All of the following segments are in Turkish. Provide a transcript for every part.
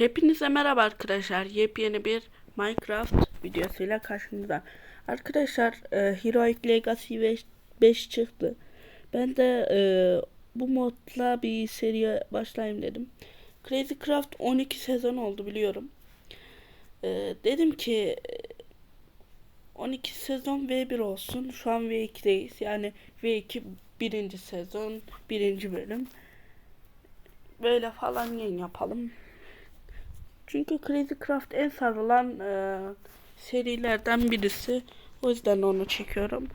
Hepinize merhaba arkadaşlar. Yepyeni bir Minecraft videosuyla karşınızda. Arkadaşlar e, Heroic Legacy 5, 5 çıktı. Ben de e, bu modla bir seriye başlayayım dedim. Crazy Craft 12 sezon oldu biliyorum. E, dedim ki e, 12 sezon V1 olsun. Şu an V2'deyiz. Yani V2 birinci sezon, birinci bölüm. Böyle falan yayın yapalım. Çünkü Crazy Craft en sarılan e, serilerden birisi. O yüzden onu çekiyorum.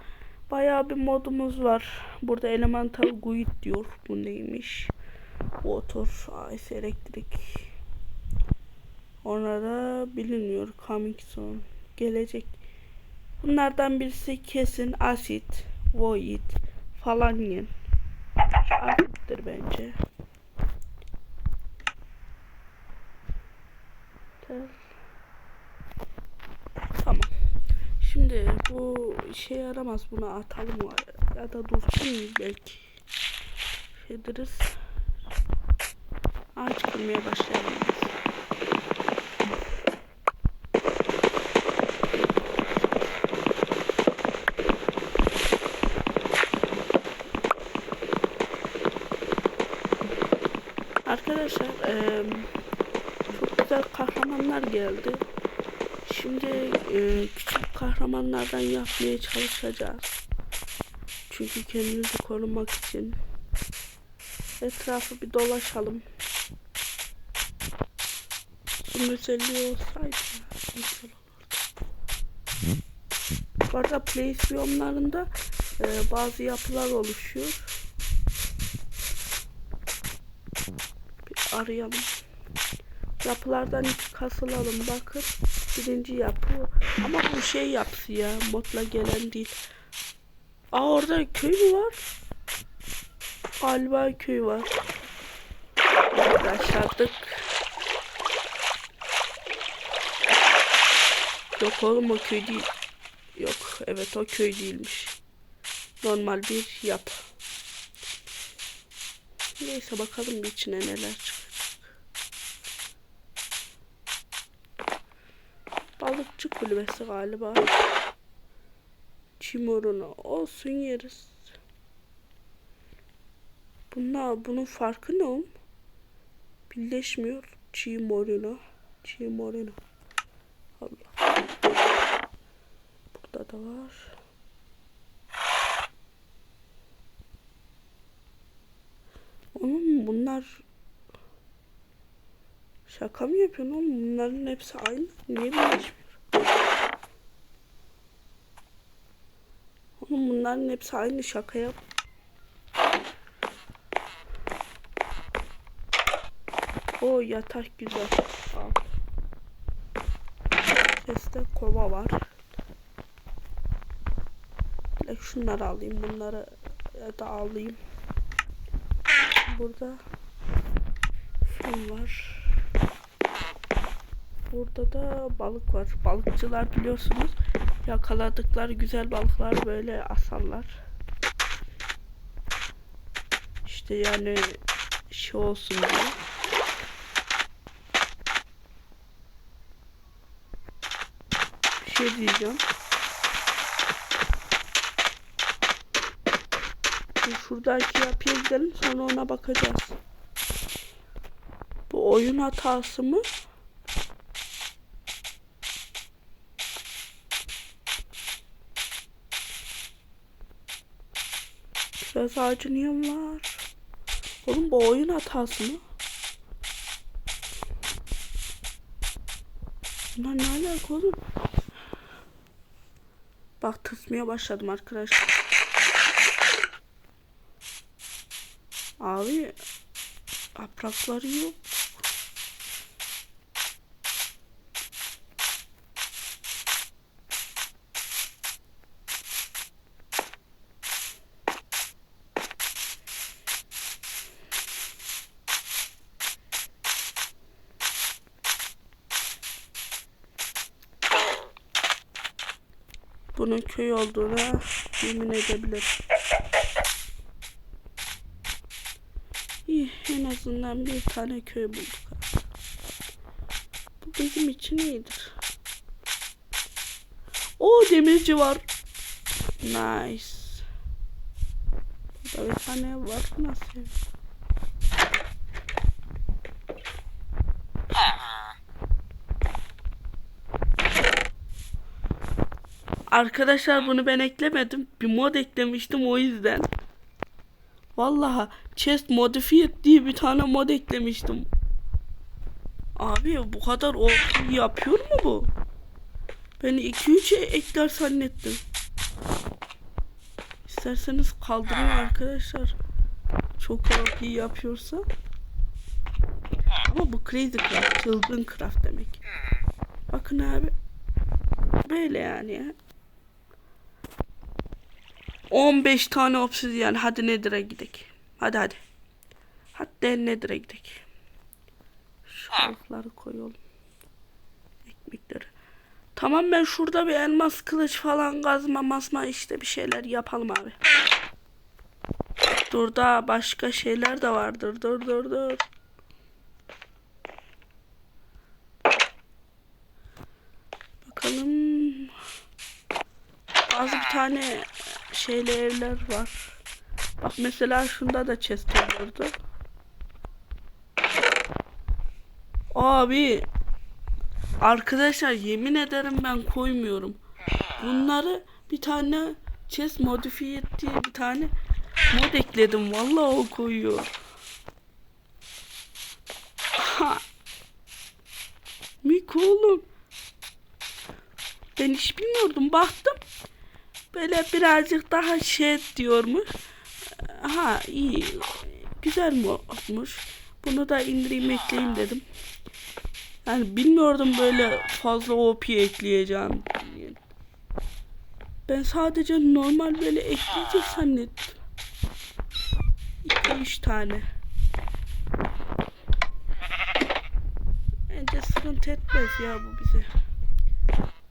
Bayağı bir modumuz var. Burada Elemental Guide diyor. Bu neymiş? Water, Ice, elektrik. Onlara bilinmiyor. Coming soon. Gelecek. Bunlardan birisi kesin asit, void falan yen. Asittir bence. Tamam. Şimdi bu işe yaramaz. Bunu atalım ya da dursun belki. Şey deriz. Ağaç kırmaya başlayalım. Arkadaşlar eee, güzel kahramanlar geldi. Şimdi eee, küçük kahramanlardan yapmaya çalışacağız. Çünkü kendimizi korumak için. Etrafı bir dolaşalım. Bunun özelliği olsaydı güzel olurdu. Bu arada biyomlarında eee, bazı yapılar oluşuyor. Bir arayalım. Yapılardan kasılalım bakın. Birinci yapı. Ama bu şey yapısı ya. Modla gelen değil. Aa orada köy mü var? Galiba köy var. Başladık. Yok oğlum o köy değil. Yok evet o köy değilmiş. Normal bir yapı. Neyse bakalım içine neler çıkacak. Balıkçı kulübesi galiba. Çimorunu olsun yeriz. Bunlar bunun farkı ne oğlum? Birleşmiyor. Çimorunu. Çimorunu. Allah. Burada da var. Oğlum bunlar şaka mı yapıyorsun oğlum? Bunların hepsi aynı. Niye birleşmiyor? Oğlum bunların hepsi aynı şaka yap. O yatak güzel. Al. Kova var. Direkt şunları alayım. Bunları da alayım. Burada fil var. Burada da balık var. Balıkçılar biliyorsunuz yakaladıkları güzel balıklar böyle asarlar. İşte yani şey olsun diye. Bir şey diyeceğim. Şuradaki yapıya gidelim sonra ona bakacağız. Bu oyun hatası mı? Biraz ağacın yem var. Oğlum bu oyun hatası mı? Bunlar ne alaka oğlum? Bak tırsmaya başladım arkadaşlar. Abi yaprakları yok. Bunun köy olduğuna yemin edebilirim. İyi en azından bir tane köy bulduk. bizim için iyidir. O demirci var. Nice. Burada bir tane var. Nasıl? Arkadaşlar bunu ben eklemedim. Bir mod eklemiştim o yüzden. Vallahi chest modified diye bir tane mod eklemiştim. Abi bu kadar OP yapıyor mu bu? Ben 2-3'e ekler zannettim. İsterseniz kaldırın arkadaşlar. Çok OP yapıyorsa. Ama bu crazy craft, çılgın craft demek. Bakın abi. Böyle yani ya. 15 tane obsidyen. Hadi Nether'a gidelim. Hadi hadi. Hadi Nether'a gidelim. Şu balıkları koyalım. Ekmekleri. Tamam ben şurada bir elmas kılıç falan kazma masma işte bir şeyler yapalım abi. Dur da başka şeyler de vardır. Dur dur dur. Bakalım. Bazı bir tane şeyli evler var. Bak mesela şunda da chest olurdu. Abi Arkadaşlar yemin ederim ben koymuyorum. Bunları bir tane chest modifiye diye bir tane mod ekledim. Vallahi o koyuyor. Ha. Mik oğlum. Ben hiç bilmiyordum. Baktım. Böyle birazcık daha şey diyormuş. Ha iyi. Güzel mi olmuş? Bunu da indireyim ekleyeyim dedim. Yani bilmiyordum böyle fazla OP ekleyeceğim. Ben sadece normal böyle ekleyecek zannettim. 2-3 tane. Bence sıkıntı etmez ya bu bize.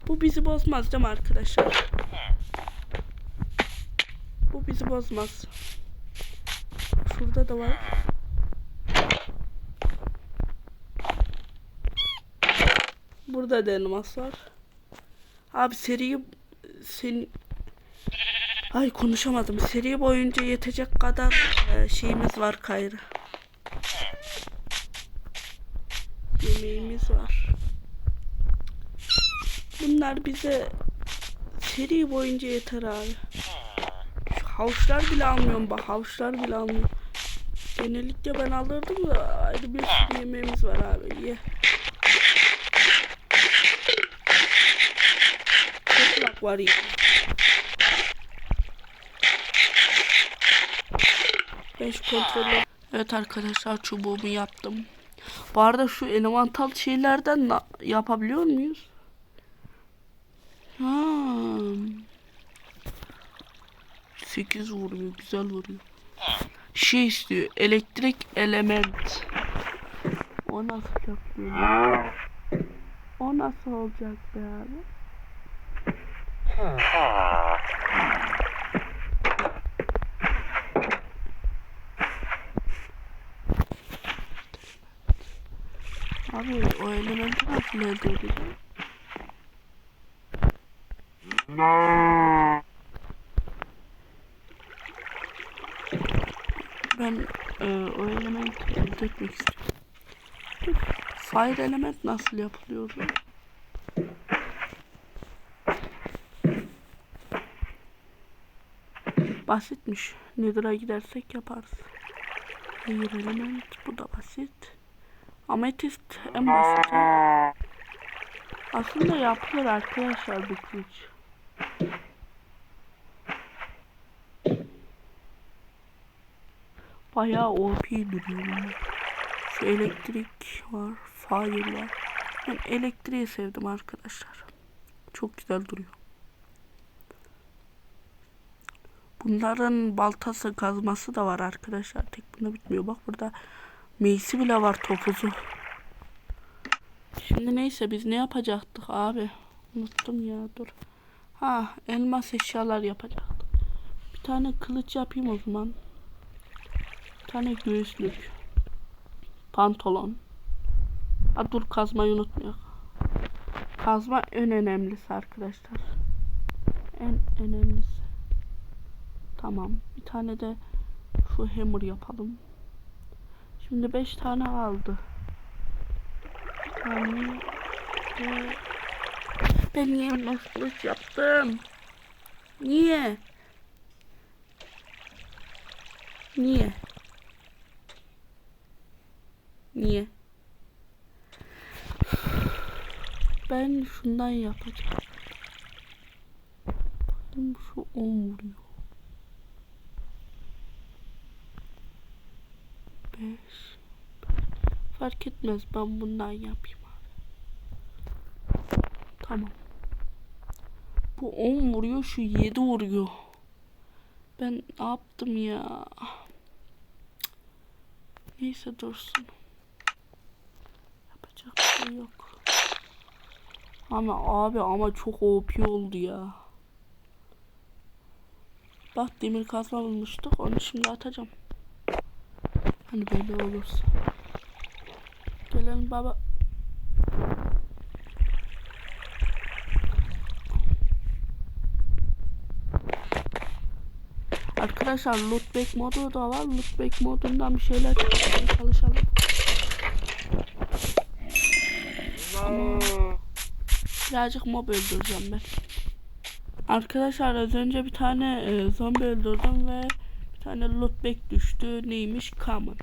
Bu bizi bozmaz değil mi arkadaşlar? Bu bizi bozmaz. Şurada da var. Burada da elmas var. Abi seriyi sen Ay konuşamadım. Seri boyunca yetecek kadar e, şeyimiz var Kayra. Yemeğimiz var. Bunlar bize seri boyunca yeter abi. Havuçlar bile almıyorum bak havuçlar bile almıyorum. Genellikle ben alırdım da ayrı bir sürü yemeğimiz var abi ye. Çok var ya. Ben şu kontrolü... Evet arkadaşlar çubuğumu yaptım. Bu arada şu elemental şeylerden yapabiliyor muyuz? Ha. 8 vuruyor, güzel vuruyor. Şey istiyor, elektrik element. O nasıl yapıyor? O nasıl olacak be abi? Abi o elementi nasıl elde edeceğim? Ben e, o elementi elde etmek istiyorum. Fire element nasıl yapılıyor? lan? Basitmiş. Nether'a gidersek yaparız. Fire element bu da basit. Ametist en basit. Aslında yapılır arkadaşlar bu kılıç. Bayağı OP duruyor. Şu elektrik var, fire var. Ben elektriği sevdim arkadaşlar. Çok güzel duruyor. Bunların baltası kazması da var arkadaşlar. Tek bunda bitmiyor. Bak burada meysi bile var topuzu. Şimdi neyse biz ne yapacaktık abi? Unuttum ya dur. Ha elmas eşyalar yapacaktık. Bir tane kılıç yapayım o zaman. Tane göğüslük. Pantolon. Ha dur kazmayı unutmayalım. Kazma en önemlisi arkadaşlar. En önemlisi. Tamam. Bir tane de şu hammer yapalım. Şimdi 5 tane aldı. De... Ben niye kılıç yaptım? Niye? Niye? Niye? Ben şundan yapacağım. Bakayım şu 10 vuruyor. 5 Fark etmez ben bundan yapayım abi. Tamam. Bu 10 vuruyor şu 7 vuruyor. Ben ne yaptım ya? Neyse dursun. Yok. Ama abi ama çok OP oldu ya. Bak demir kazma bulmuştuk. Onu şimdi atacağım. Hani böyle olursa. Gelelim baba. Arkadaşlar lootback modu da var. Lootback modundan bir şeyler çalışalım. Ama birazcık mob öldüreceğim ben. Arkadaşlar az önce bir tane e, zombi öldürdüm ve bir tane lootback düştü. Neymiş? Common.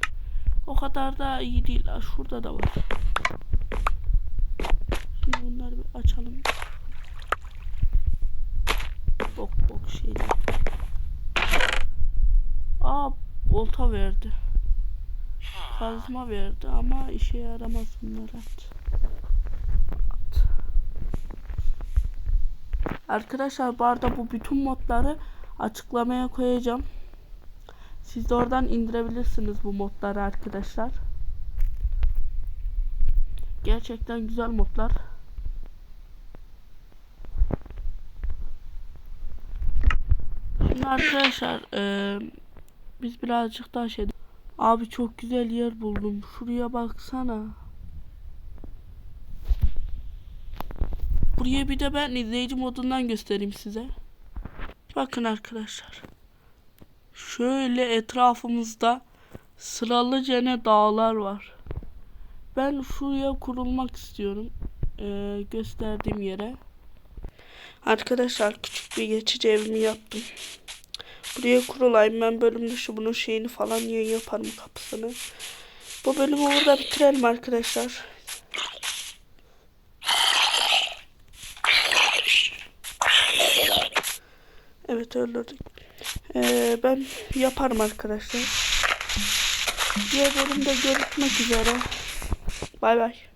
O kadar da iyi değil. Şurada da var. Şimdi bunları bir açalım. Bok bok şeyler. Aa olta verdi. Kazma verdi ama işe yaramaz bunlar at. Arkadaşlar bu arada bu bütün modları açıklamaya koyacağım. Siz de oradan indirebilirsiniz bu modları arkadaşlar. Gerçekten güzel modlar. Şimdi arkadaşlar eee, biz birazcık daha şey Abi çok güzel yer buldum. Şuraya baksana. Buraya bir de ben izleyici modundan göstereyim size. Bakın arkadaşlar. Şöyle etrafımızda sıralıca ne dağlar var. Ben şuraya kurulmak istiyorum. Ee, gösterdiğim yere. Arkadaşlar küçük bir geçici evimi yaptım. Buraya kurulayım ben bölüm dışı bunun şeyini falan yaparım kapısını. Bu bölümü burada bitirelim arkadaşlar. Evet öldürdük. Ee, ben yaparım arkadaşlar. Diğer bölümde görüşmek üzere. Bay bay.